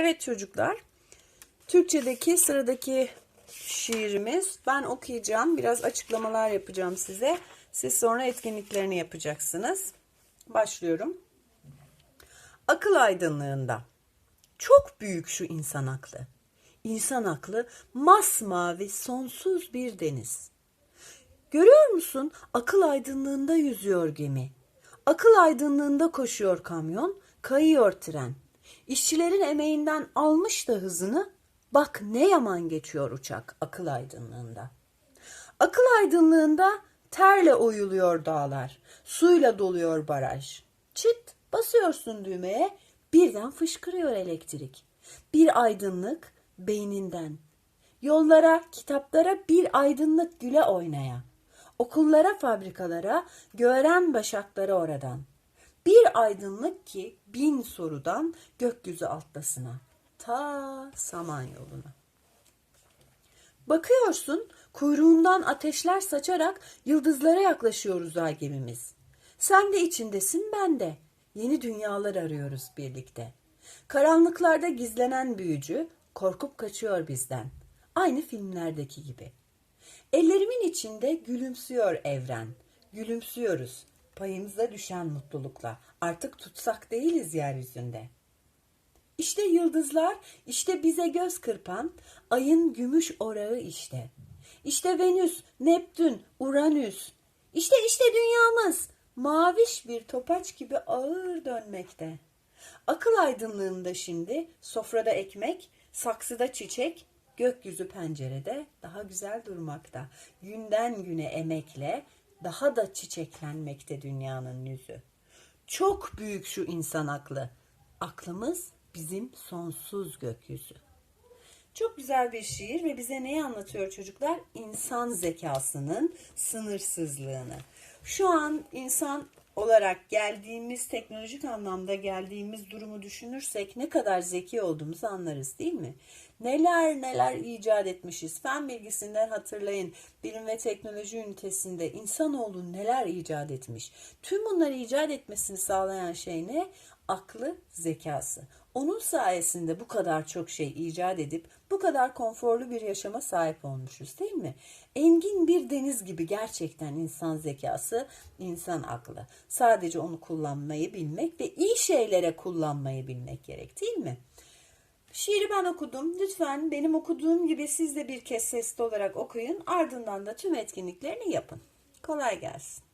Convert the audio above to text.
Evet çocuklar. Türkçedeki sıradaki şiirimiz. Ben okuyacağım. Biraz açıklamalar yapacağım size. Siz sonra etkinliklerini yapacaksınız. Başlıyorum. Akıl aydınlığında. Çok büyük şu insan aklı. İnsan aklı masmavi sonsuz bir deniz. Görüyor musun? Akıl aydınlığında yüzüyor gemi. Akıl aydınlığında koşuyor kamyon, kayıyor tren. İşçilerin emeğinden almış da hızını, bak ne yaman geçiyor uçak akıl aydınlığında. Akıl aydınlığında terle oyuluyor dağlar, suyla doluyor baraj. Çıt basıyorsun düğmeye, birden fışkırıyor elektrik. Bir aydınlık beyninden. Yollara, kitaplara bir aydınlık güle oynaya. Okullara, fabrikalara, gören başaklara oradan. Bir aydınlık ki bin sorudan gökyüzü alttasına. Ta saman yoluna. Bakıyorsun kuyruğundan ateşler saçarak yıldızlara yaklaşıyor uzay gemimiz. Sen de içindesin ben de. Yeni dünyalar arıyoruz birlikte. Karanlıklarda gizlenen büyücü korkup kaçıyor bizden. Aynı filmlerdeki gibi. Ellerimin içinde gülümsüyor evren. Gülümsüyoruz. Payımıza düşen mutlulukla. Artık tutsak değiliz yeryüzünde. İşte yıldızlar, işte bize göz kırpan, ayın gümüş orağı işte. İşte Venüs, Neptün, Uranüs. İşte işte dünyamız, maviş bir topaç gibi ağır dönmekte. Akıl aydınlığında şimdi, sofrada ekmek, saksıda çiçek, gökyüzü pencerede daha güzel durmakta. Günden güne emekle daha da çiçeklenmekte dünyanın yüzü. Çok büyük şu insan aklı. Aklımız bizim sonsuz gökyüzü. Çok güzel bir şiir ve bize neyi anlatıyor çocuklar? İnsan zekasının sınırsızlığını. Şu an insan olarak geldiğimiz teknolojik anlamda geldiğimiz durumu düşünürsek ne kadar zeki olduğumuzu anlarız değil mi? Neler neler icat etmişiz. Fen bilgisinden hatırlayın. Bilim ve teknoloji ünitesinde insanoğlu neler icat etmiş. Tüm bunları icat etmesini sağlayan şey ne? Aklı, zekası. Onun sayesinde bu kadar çok şey icat edip bu kadar konforlu bir yaşama sahip olmuşuz değil mi? Engin bir deniz gibi gerçekten insan zekası, insan aklı. Sadece onu kullanmayı bilmek ve iyi şeylere kullanmayı bilmek gerek değil mi? Şiiri ben okudum. Lütfen benim okuduğum gibi siz de bir kez sesli olarak okuyun. Ardından da tüm etkinliklerini yapın. Kolay gelsin.